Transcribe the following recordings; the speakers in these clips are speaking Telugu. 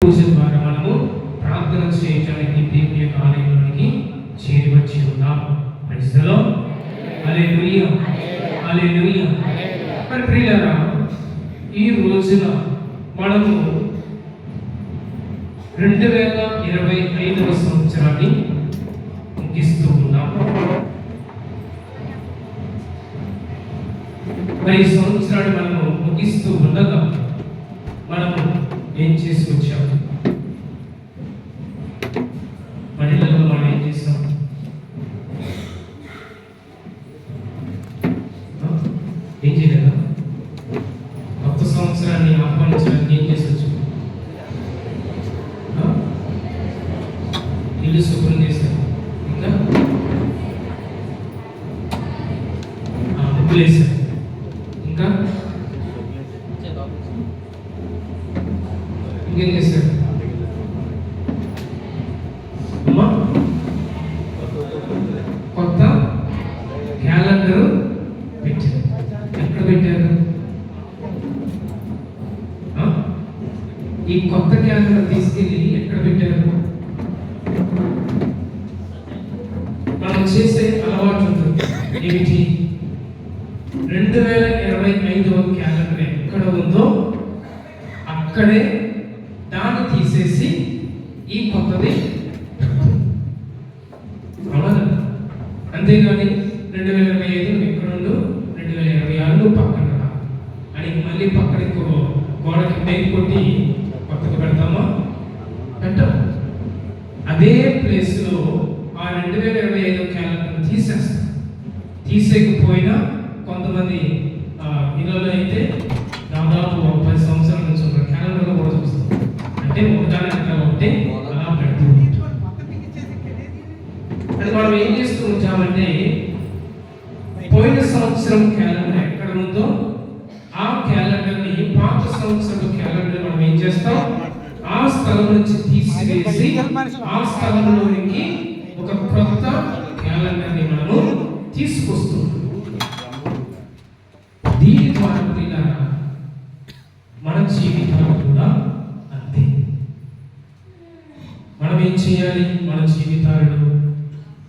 పూజ ద్వారా మనము ప్రార్థన చేయడానికి దేవుని యొక్క ఆలయంలోనికి చేరివచ్చి ఉన్నాం. పరిస్థితిలో అలే అలే మరి ప్రియులారా ఈ రోజున మనము రెండు వేల ఇరవై ఐదవ సంవత్సరాన్ని ముగిస్తూ ఉన్నాం. మరి ఈ సంవత్సరాన్ని మనము ముగిస్తూ ఉండగా మనము ఏం చేసి వచ్చాము మహిళల్లో మనం ఏం చేసాం ఆ? ఏం చేయలేదా కొత్త సంవత్సరాన్ని ఆహ్వానించడానికి ఏం చేసి వచ్చాం ఆ? ఇల్లు శుభ్రం చేశాం ఇంకా ఆ, ముగ్గులు వేసాం ఇంకా ఇంకేం చేశారు అమ్మా కొత్త క్యాలెండర్ పెట్టారు ఎక్కడ పెట్టారు ఆ? ఈ కొత్త క్యాలెండర్ తీసుకెళ్ళి ఎక్కడ పెట్టారు? మనం చేసే అలవాటు ఏమిటి? రెండు వేల ఇరవై ఐదవ క్యాలెండర్ ఎక్కడ ఉందో అక్కడే దాన్ని తీసేసి ఈ కొత్తది అవునా అంతేగాని రెండు వేల ఇరవై ఐదు ఎక్కడుండు రెండు వేల ఇరవై ఆరు పక్కన అని మళ్ళీ పక్కన గోడకి పేరు కొట్టి అదే ప్లేస్లో ఆ రెండు వేల ఇరవై ఐదు క్యాలెండర్ తీసేస్తాం తీసేయకపోయినా కొంతమంది ఆ, ఇళ్ళలో అయితే దాదాపు ఒక పది సంవత్సరాల నుంచి ఒక క్యాలెండర్లో కూడా చూస్తాం అంటే ఒకదాని వెనక ఒకటి అలా పెడుతూ ఉంటాం. అది మనం ఏం చేస్తూ ఉంటామంటే పోయిన సంవత్సరం క్యాలెండర్ ఎక్కడ ఉందో ఆ క్యాలెండర్ని పాత సంవత్సరం క్యాలెండర్ మనం ఏం చేస్తాం ఆ స్థలం నుంచి తీసివేసి ఆ స్థలంలోనికి ఒక కొత్త క్యాలెండర్ని మనము తీసుకొస్తున్నాం. దీని ద్వారా మన జీవితాలు కూడా అంతే. మనం ఏం చేయాలి? మన జీవితాలను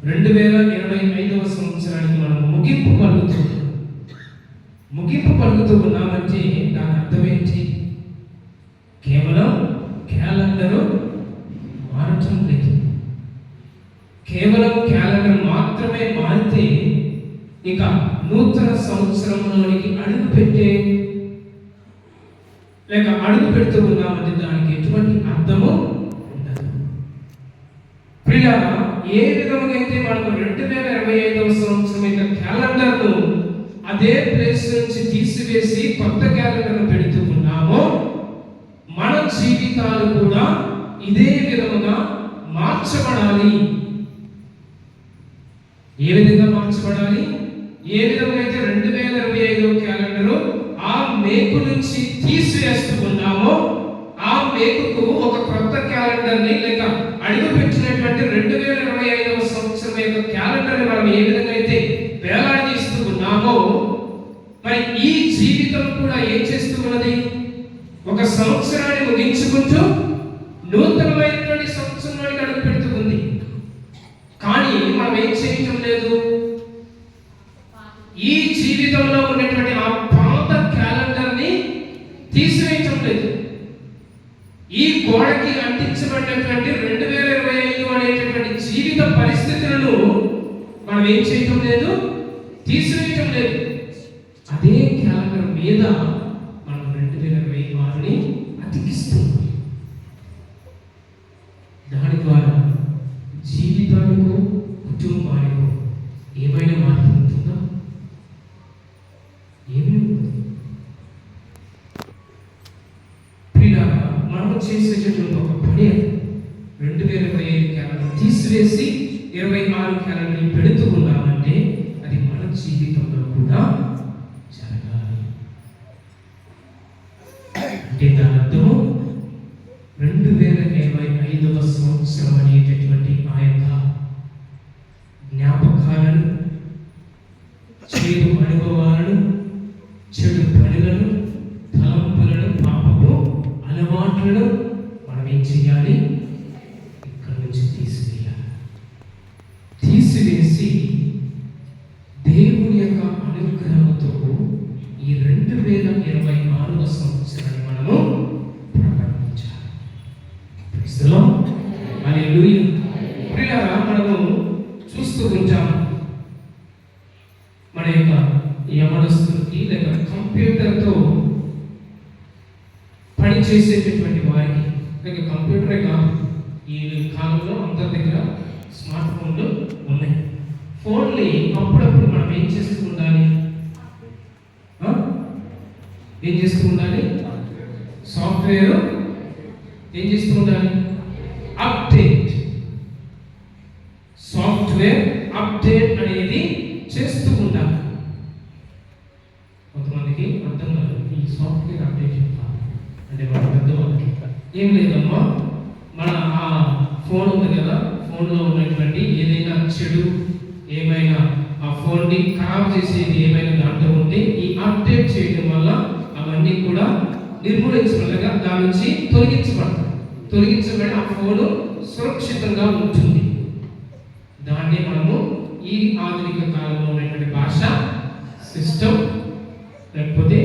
రెండు వేల ఇరవై ఐదవ సంవత్సరానికి మనం ముగింపు పలుకుతూ ముగింపు పలుకుతూ ఉన్నామంటే దాని అర్థం ఏంటి? కేవలం క్యాలెండరు మారటం లేదు. కేవలం క్యాలెండర్ మాత్రమే మారితే ఇక నూతన సంవత్సరంలోనికి అడుగు పెట్టే లేక అడుగు పెడుతూ ఉన్నామంటే దానికి ఎటువంటి అర్థము ఉండదు. ప్రియ ఏ విధంగా అయితే మనకు రెండు వేల ఇరవై ఐదవ సంవత్సరం యొక్క క్యాలెండర్ను అదే ప్లేస్ నుంచి తీసివేసి కొత్త క్యాలెండర్ను పెడుతూ ఉన్నామో మన జీవితాలు కూడా ఇదే విధముగా మార్చబడాలి. ఏ విధంగా మార్చబడాలి? ఏ విధంగా అయితే రెండు వేల ఇరవై ఐదో క్యాలెండర్ ఆ మేకు నుంచి తీసివేస్తూ ఉన్నామో ఆ మేకుకు ఒక కొత్త క్యాలెండర్ని లేక అడుగు పెట్టినటువంటి రెండు వేల ఇరవై ఐదవ సంవత్సరం యొక్క క్యాలెండర్ని మనం ఏ విధంగా అయితే వేలాడదీస్తూ ఉన్నామో మరి ఈ జీవితం కూడా ఏం చేస్తూ ఉన్నది? ఒక సంవత్సరాన్ని ముగించుకుంటూ నూతనమైనటువంటి సంవత్సరంలోకి అడుగు పెడుతుంది కానీ మనం ఏం చేయటం లేదు? ఈ జీవితంలో ఉన్నటువంటి ఆ పాత క్యాలెండర్ని తీసివేయటం లేదు. ఈ గోడకి అంటించబడినటువంటి రెండు వేల ఇరవై ఐదు అనేటటువంటి జీవిత పరిస్థితులను మనం ఏం చేయటం లేదు? తీసివేయటం లేదు. అదే క్యాలెండర్ మీద మనం రెండు వేల ఇరవై ఆరుని అతికిస్తున్నాం దాని ద్వారా జీవితానికో కుటుంబానికో ఏమైనా మార్పు ఉంటుందా ఏమీ ఉండదు ప్రియులారా, మనం చేసేటటువంటి ఒక పని అది. రెండు వేల ఇరవై ఐదు క్యాలెండర్ తీసివేసి ఇరవై ఆరు పెడుతున్నామంటే అది మన జీవితంలో కూడా జరగాలి. అంటే దాని అర్థము రెండు వేల ఇరవై ఐదవ సంవత్సరం అనేటటువంటి ఆ యొక్క వేల ఇరవై ఆరవ సంవత్సరాన్ని మనము ప్రారంభించాలి క్రీస్తులో హల్లెలూయా. మనము చూస్తూ ఉంటాము మన యొక్క యమనస్తులకి లేక కంప్యూటర్తో పని చేసేటటువంటి వారికి లేక కంప్యూటరే కాదు ఈ కాలంలో అందరి దగ్గర స్మార్ట్ ఫోన్లు ఉన్నాయి. ఫోన్ని అప్పుడప్పుడు మనం ఏం చేస్తాం ఉండాలి ఆ? ఏం చేస్తూ ఉండాలి? సాఫ్ట్వేర్ ఏం చేస్తూ ఉండాలి? అప్డేట్ సాఫ్ట్వేర్ అప్డేట్ అనేది చేస్తూ ఉండాలి. కొంతమందికి అర్థం కాదు ఈ సాఫ్ట్వేర్ అప్డేట్ చెప్తాను అంటే మన పెద్దవాళ్ళకి ఏం లేదమ్మా మన ఆ ఫోన్ ఉంది కదా ఫోన్లో ఉన్నటువంటి ఏదైనా చెడు ఏమైనా ఆ ఫోన్ని ఖరాబ్ చేసేది ఏమైనా దాంట్లో ఉంటే ఈ అప్డేట్ చేయడం వల్ల అవన్నీ కూడా నిర్మూలించబడగా దాని నుంచి తొలగించబడతాయి. తొలగించబడి ఆ ఫోన్ సురక్షితంగా ఉంటుంది. దాన్ని మనము ఈ ఆధునిక కాలంలో ఉన్నటువంటి భాష సిస్టమ్ లేకపోతే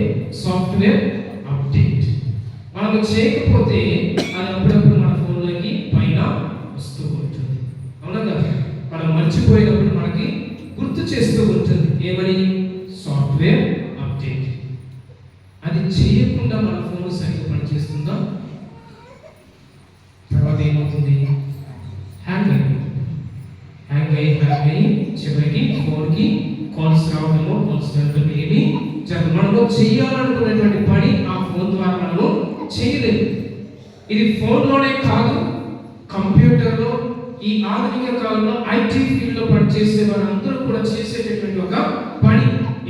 సాఫ్ట్వేర్ అప్డేట్ మనకు చేయకపోతే అది అప్పుడప్పుడు మన ఫోన్లకి పైన వస్తూ ఉంటుంది. అవునా కదా? మనం మర్చిపోయినప్పుడు మనకి గుర్తు చేస్తూ ఉంటుంది. ఏమని? పనిచేస్తుందా తర్వాత ఏమవుతుంది? హ్యాంగ్ అయిపోతుంది హ్యాంగ్ అయ్యి హ్యాంగ్ అయ్యి చివరికి ఫోన్కి కాల్స్ రావడము కాల్స్ రావడం ఏమి జరగదు. మనము చేయాలనుకునేటువంటి పని ఆ ఫోన్ ద్వారా మనము చేయలేదు ఇది ఫోన్లోనే కాదు కంప్యూటర్లో ఈ ఆధునిక కాలంలో ఐటీ ఫీల్డ్లో పనిచేసే వారందరూ కూడా చేసేటటువంటి ఒక పని.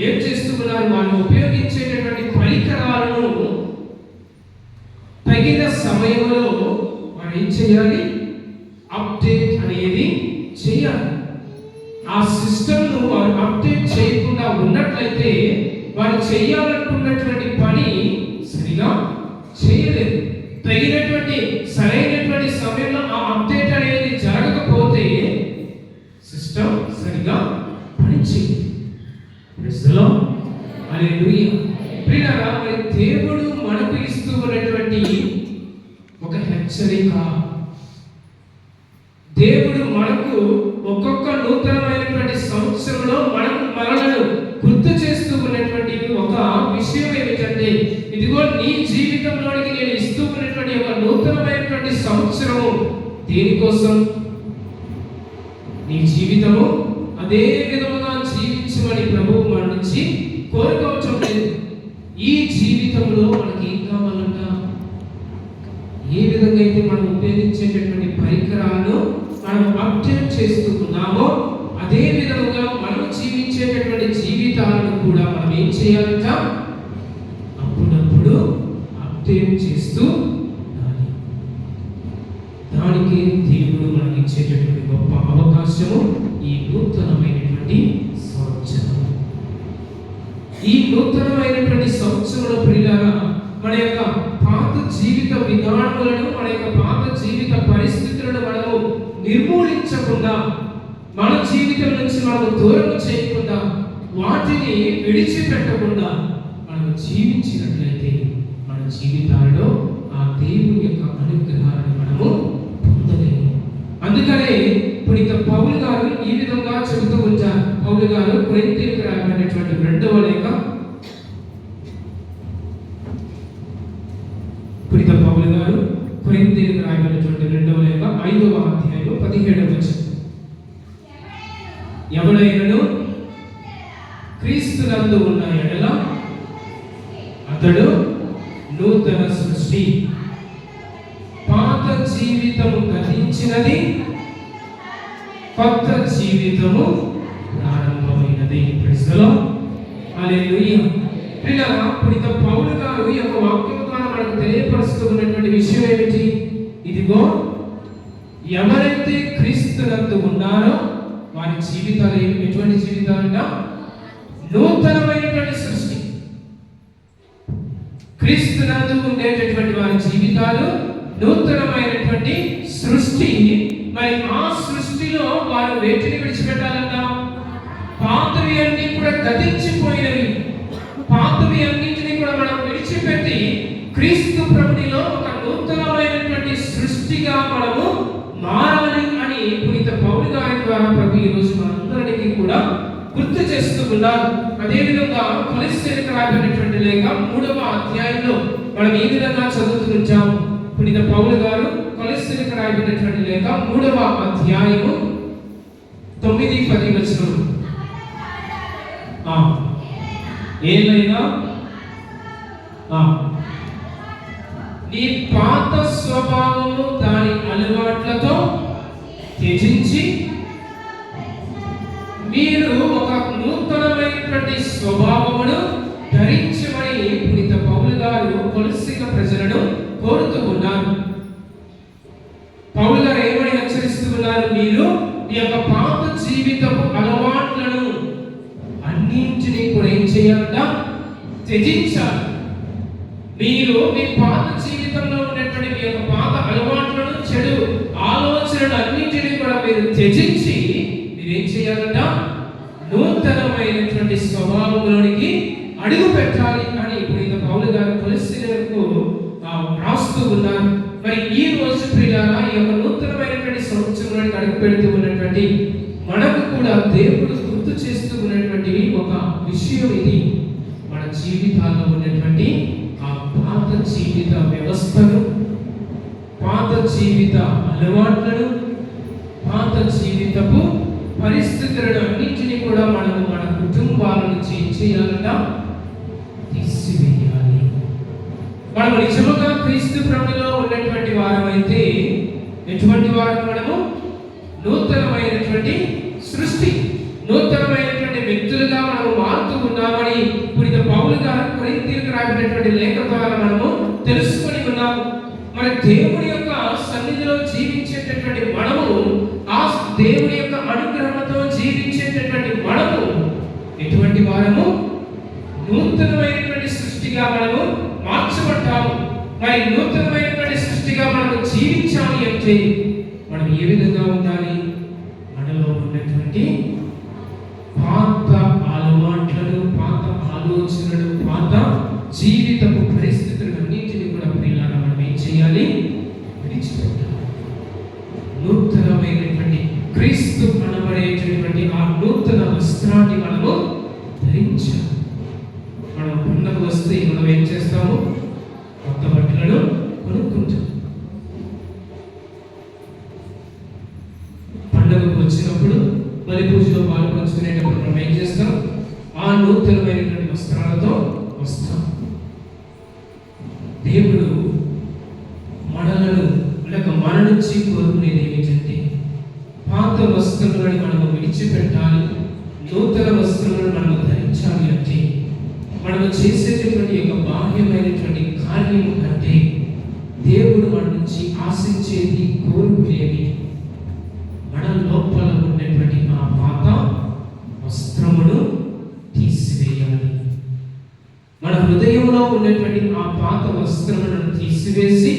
ఏం చేస్తున్నారు? వాళ్ళు ఉపయోగించే సమయంలో మనం ఏం చేయాలి? అప్డేట్ అనేది చేయాలి. ఆ సిస్టమ్ను వారు అప్డేట్ చేయకుండా ఉన్నట్లయితే వారు చేయాలనుకున్నటువంటి పని సరిగా చేయలేదు. తగినటువంటి సరైనటువంటి సమయంలో ఆ అప్డేట్ అనేది జరగకపోతే సిస్టమ్ సరిగా పనిచేయదు ప్రజలో అనే ప్రియులారా మరి దేవుడు మనకు ఇస్తూ ఉన్నటువంటి ఒక హెచ్చరిక. దేవుడు మనకు ఒక్కొక్క నూతనమైనటువంటి సంవత్సరంలో మనకు మరణను గుర్తు చేస్తూ ఉన్నటువంటి ఒక విషయం ఏమిటంటే ఇదిగో నీ జీవితంలోనికి నేను ఇస్తూ ఉన్నటువంటి ఒక నూతనమైనటువంటి సంవత్సరము దేనికోసం? నీ జీవితము అదే విధముగా జీవించమని ప్రభువు మన నుంచి కోరుకోవటం ఉపయోగించేటటువంటి పరికరాలు మనం అప్డేట్ చేస్తూ ఉన్నామో అదే విధముగా మనం జీవించేటటువంటి జీవితాలను కూడా మనం ఏం చేయాలంట? అప్పుడప్పుడు అప్డేట్ చేస్తూ ఉండాలి. దానికి దేవుడు మనకి ఇచ్చేటటువంటి గొప్ప అవకాశము ఈ నూతనమైనటువంటి సంవత్సరం. ఈ నూతనమైనటువంటి సంవత్సరంలో ప్రియులారా మన యొక్క పాత జీవిత విధానములను మన యొక్క పాత జీవిత పరిస్థితులను మనము నిర్మూలించకుండా మన జీవితం నుంచి మనము దూరం చేయకుండా వాటిని విడిచిపెట్టకుండా మనము జీవించినట్లయితే మన జీవితాలలో ఆ దేవుని యొక్క అనుగ్రహాలను మనము పొందలేము. అందుకనే ఇప్పుడు ఇక పౌలు గారు ఈ విధంగా చెబుతూ ఉంటారు. పౌలు గారు కొరింథీయులకు రాబడినటువంటి రెండవ లేఖ ఇప్పుడు ఇక పౌలు గారు కొరింథీయులకు రాయబడినటువంటి రెండవ లేఖ ఐదవ అధ్యాయం పదిహేడవ వచనం ఎవడైనను క్రీస్తునందు ఉన్న ఎడల అతడు నూతన సృష్టి. పాత జీవితము గతించినది కొత్త జీవితము ప్రారంభమైనది. ప్రశ్నలో హల్లెలూయా పిల్లల ఇప్పుడు ఇక గారు యొక్క వాక్యం ద్వారా మనకు తెలియపరుస్తూ ఉన్నటువంటి విషయం ఏమిటి? ఇదిగో ఎవరైతే క్రీస్తునందు ఉన్నారో వారి జీవితాలు ఏమి- ఎటువంటి జీవితాలంట? నూతనమైనటువంటి సృష్టి. క్రీస్తునందు ఉండేటటువంటి వారి జీవితాలు నూతనమైనటువంటి సృష్టి. మరి ఆ సృష్టిలో వారు వేటిని విడిచిపెట్టాలంట? పాతవి అన్ని కూడా గతించిపోయినవి. పాతవి అన్నింటినీ కూడా మనం విడిచిపెట్టి క్రీస్తు ప్రభునిలో ఒక నూతనమైనటువంటి సృష్టిగా మనం మారాలి అని పునీత పౌరు ప్రభు ఈరోజు మనందరికీ కూడా గుర్తు చేస్తూ ఉన్నారు. అదేవిధంగా కొలిశ్చరిక రాబడినటువంటి లేక మూడవ అధ్యాయంలో మనం ఈ విధంగా చదువుతున్నాము పునీత పౌలు గారు కొలిశ్చరిక రాబడినటువంటి లేక మూడవ అధ్యాయము తొమ్మిది పది వచ్చిన ఆ, ఏమైనా నీ పాత స్వభావము స్వభావమును ధరించమని పునీత పౌలు గారు కొలసిక ప్రజలను కోరుతూ ఉన్నారు. రాస్తూ ఉన్నాను మరి ఈ రోజు ప్రియాల ఈ యొక్క నూతనమైనటువంటి సంవత్సరంలో అడుగు పెడుతూ ఉన్నటువంటి మనకు కూడా దేవుడు గుర్తు చేస్తూ ఉన్నటువంటి ఒక విషయం ఇది. మన జీవితాల్లో ఉన్నటువంటి ఆ పాత జీవిత వ్యవస్థను పాత జీవిత అలవాట్లను పాత జీవితపు పరిస్థితులను అన్నింటినీ కూడా మనము మన కుటుంబాల నుంచి చేయాలంట నిజముగా క్రీస్తు ప్రభులో ఉన్నటువంటి వారమైతే ఎటువంటి వారు మనము? నూతనమైనటువంటి సృష్టి నూతనమైనటువంటి వ్యక్తులుగా మనము మారుతూ ఉన్నామని పునీత పౌలు గారు కొరింథీయులకు రాసినటువంటి లేఖ ద్వారా మనము తెలుసుకొని ఉన్నాము. మన దేవుని యొక్క సన్నిధిలో జీవించేటటువంటి మనము ఆ దేవుని యొక్క అనుగ్రహంతో జీవించేటటువంటి మనము ఎటువంటి వారము నూతనమైనటువంటి సృష్టిగా మనము మార్చబడ్డాము మరి నూతనమైనటువంటి సృష్టిగా మనము జీవించాలి అంటే మనం ఏ విధంగా ఉండాలి మనలో ఉన్నటువంటి పాత అలవాట్లను పాత ఆలోచనలు పాత జీవితపు పరిస్థితులు అన్నింటినీ కూడా పిల్లలు మనం ఏం చేయాలి విడిచిపెట్టాలి నూతనమైనటువంటి క్రీస్తు అనబడేటటువంటి ఆ నూతన వస్త్రాన్ని మనము ధరించాలి మనం పండుగ వస్తే మనం ఏం చేస్తాము కొత్త బట్టలను కొనుక్కుంటాం పండుగకు వచ్చినప్పుడు బలి పూజలో పాల్పంచుకునేటప్పుడు మనం ఏం చేస్తాం ఆ నూతనమైనటువంటి వస్త్రాలతో వస్తాం దేవుడు మనలను లేక మన నుంచి కోరుకునేది ఏమిటంటే పాత వస్త్రములను మనము విడిచిపెట్టాలి నూతన వస్త్రములను మనము ధరించాలి అంటే మనము చేసేటటువంటి యొక్క బాహ్యమైనటువంటి కార్యము కంటే దేవుడు మన నుంచి ఆశించేది కోరుకునేది పాత వస్త్రములను తీసివేసి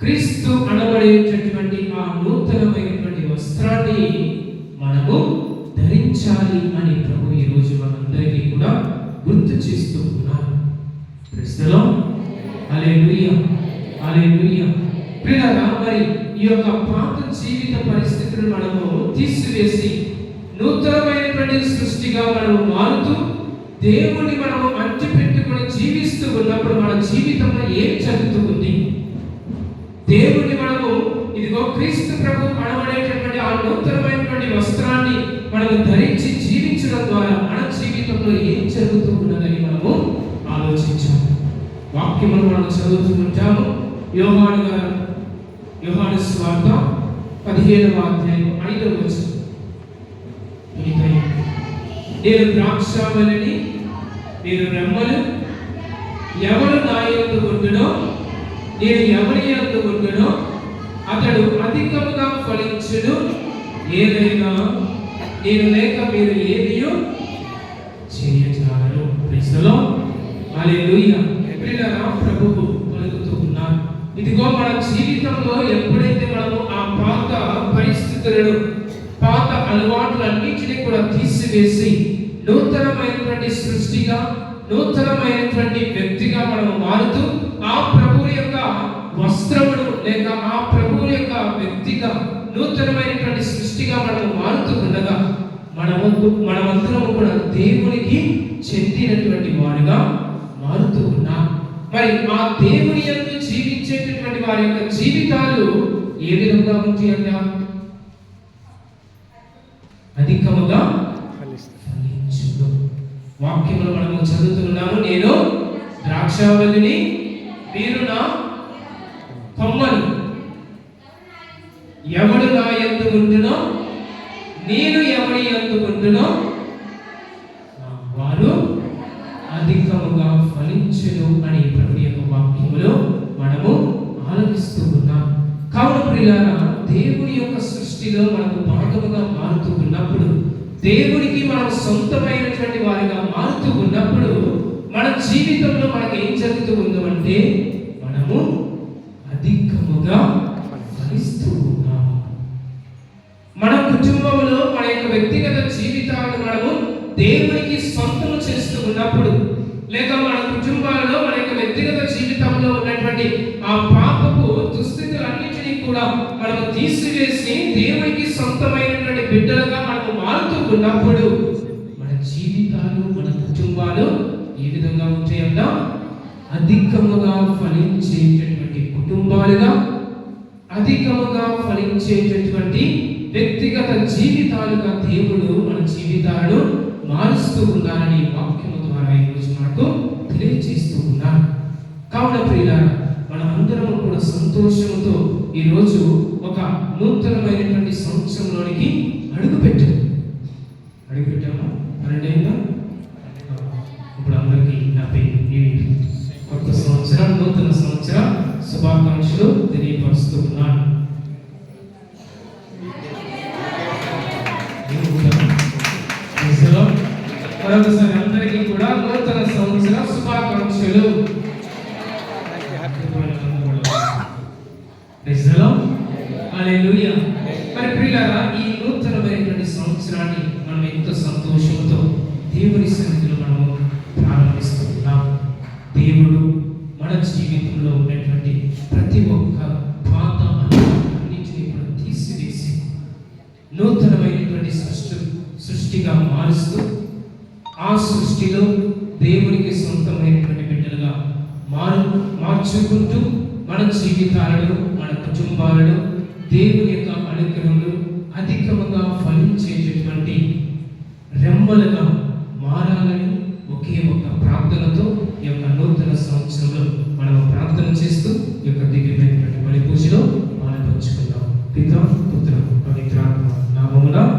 క్రీస్తు అనబడేటటువంటి ఆ నూతనమైనటువంటి వస్త్రాన్ని మనము ధరించాలి అని ప్రభు ఈ రోజు మనందరికీ కూడా గుర్తు చేస్తూ ఉన్నారు. క్రిస్తులో అలే అలే ప్రియులారా మరి ఈ యొక్క పాత జీవిత పరిస్థితులను మనము తీసివేసి నూతనమైనటువంటి సృష్టిగా మనము మారుతూ దేవుణ్ణి మనము అంటి పెట్టుకుని జీవిస్తూ ఉన్నప్పుడు మన జీవితంలో ఏం జరుగుతుంది? దేవుణ్ణి మనము ఇదిగో క్రీస్తు ప్రభు మనమనేటటువంటి ఆ నూతనమైనటువంటి వస్త్రాన్ని మనము ధరించి జీవించడం ద్వారా మన జీవితంలో ఏం జరుగుతూ ఉన్నదని మనము ఆలోచించాము వాక్యములు మనం చదువుతూ ఉంటాము. యోహాను గారు యోహాను స్వార్థ పదిహేడవ అధ్యాయం ఐదవ వచ్చింది నేను ద్రాక్ష వలె ఎప్పుడైనా ప్రభువు పలుకుతూ ఉన్నారు ఇదిగో మన జీవితంలో ఎప్పుడైతే మనము ఆ పాత పరిస్థితులను పాత అలవాట్లన్నింటినీ కూడా తీసివేసి నూతనమైనటువంటి సృష్టిగా నూతనమైనటువంటి వ్యక్తిగా మనం మారుతూ ఆ ప్రభువు యొక్క వస్త్రమును లేక ఆ ప్రభువు యొక్క వ్యక్తిగా నూతనమైనటువంటి సృష్టిగా మనం మారుతూ ఉండగా మనము మనమందరము కూడా దేవునికి చెందినటువంటి వారుగా మారుతూ ఉన్నా. మరి ఆ దేవుని యొక్క జీవించేటటువంటి వారి యొక్క జీవితాలు ఏ విధంగా ఉంటాయంట అధికముగా ఫలించును వాక్యములు మనము చదువుతున్నాము నేను ద్రాక్షావళిని మీరు నా కొమ్మను ఎవడు నా ఎందు ఉండునో నేను ఎవరి ఎందు ఉండునో వారు అధికముగా ఫలించును అని ప్రభు యొక్క వాక్యములో మనము ఆలోచిస్తూ ఉన్నాం కావున ప్రియులారా దేవుని యొక్క సృష్టిలో మనకు భాగముగా మారుతూ ఉన్నప్పుడు దేవునికి మనం సొంతమైనటువంటి వారిగా మారుతూ ఉన్నప్పుడు మన జీవితంలో మనకి ఏం జరుగుతూ ఉందో అంటే మనము అధికముగా ఫలిస్తూ ఉన్నాము. మన కుటుంబంలో మన యొక్క వ్యక్తిగత జీవితాలను మనము దేవునికి సొంతము చేస్తూ ఉన్నప్పుడు లేక మన కుటుంబాలలో మన యొక్క వ్యక్తిగత జీవితంలో ఉన్నటువంటి ఆ పాపపు దుస్థితులన్నింటినీ కూడా మనము తీసివేసి దేవునికి సొంతమైనటువంటి బిడ్డలుగా మనము మారుతూ ఉన్నప్పుడు మన జీవితాలు మన కుటుంబాలు ఏ విధంగా ఉంటాయంటా. అధికముగా ఫలించేటటువంటి కుటుంబాలుగా అధికముగా ఫలించేటటువంటి వ్యక్తిగత జీవితాలుగా దేవుడు మన జీవితాలను మారుస్తూ ఉన్నారని వాక్యము ద్వారా ఈరోజు మనకు తెలియజేస్తూ ఉన్నారు. కావున ప్రియులారా మనం అందరం కూడా సంతోషంతో ఈరోజు ఒక నూతనమైనటువంటి సంవత్సరంలోనికి అడుగు పెట్టాం అడుగు పెట్టామా ఇప్పుడు అందరికీ హ్యాపీ న్యూ ఇయర్ కొత్త సంవత్సరం నూతన సంవత్సరం శుభాకాంక్షలు తెలియపరుస్తూ ఉన్నాను. మరొకసారి నూతనమైనటువంటి సృష్టి సృష్టిగా మారుస్తూ ఆ సృష్టిలో దేవునికి సొంతమైనటువంటి బిడ్డలుగా మారు మార్చుకుంటూ మన జీవితాలను మన కుటుంబాలను దేవుని యొక్క అనుగ్రహములు అధికముగా ఫలించేటటువంటి రెమ్మలుగా మారాలని ఒకే ఒక ప్రార్థనతో ఈ యొక్క నూతన సంవత్సరంలో మనం ప్రార్థన చేస్తూ ఈ యొక్క దివ్యమైనటువంటి బలి పూజలో మనం పంచుకుందాం పిత్ర పుత్ర పవిత్రాత్మ. 아, 너무나.